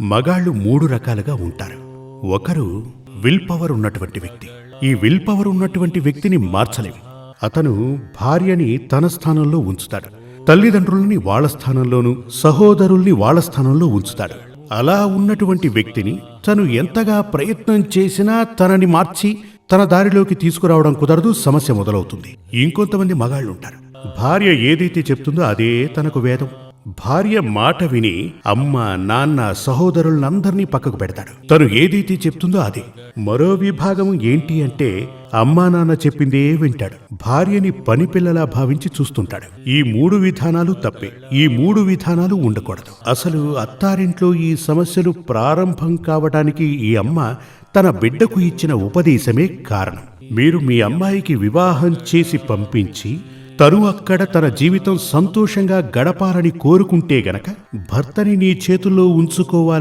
మగాళ్ళు మూడు రకాలుగా ఉంటారు. ఒకరు విల్ పవర్ ఉన్నటువంటి వ్యక్తి. ఈ విల్ పవర్ ఉన్నటువంటి వ్యక్తిని మార్చలేం అతను భార్యని తన స్థానంలో ఉంచుతాడు. తల్లిదండ్రుల్ని వాళ్ళ స్థానంలోనూ సహోదరుల్ని వాళ్ళ స్థానంలో ఉంచుతాడు. అలా ఉన్నటువంటి వ్యక్తిని తను ఎంతగా ప్రయత్నం చేసినా తనని మార్చి తన దారిలోకి తీసుకురావడం కుదరదు సమస్య మొదలవుతుంది. ఇంకొంతమంది మగాళ్ళు ఉంటారు భార్య ఏదైతే చెప్తుందో అదే తనకు వేదం. భార్య మాట విని అమ్మ నాన్న సహోదరులందరినీ పక్కకు పెడతాడు. తను ఏదైతే చెప్తుందో అదే. మరో విభాగం ఏంటి అంటే అమ్మా నాన్న చెప్పిందే వింటాడు. భార్యని పని పిల్లలా భావించి చూస్తుంటాడు. ఈ మూడు విధానాలు తప్పే. ఈ మూడు విధానాలు ఉండకూడదు. అసలు అత్తారింట్లో ఈ సమస్యలు ప్రారంభం కావడానికి ఈ అమ్మ తన బిడ్డకు ఇచ్చిన ఉపదేశమే కారణం. మీరు మీ అమ్మాయికి వివాహం చేసి పంపించి తను అక్కడ తన జీవితం సంతోషంగా గడపాలని కోరుకుంటే గనక భర్తని నీ చేతుల్లో ఉంచుకోవాలి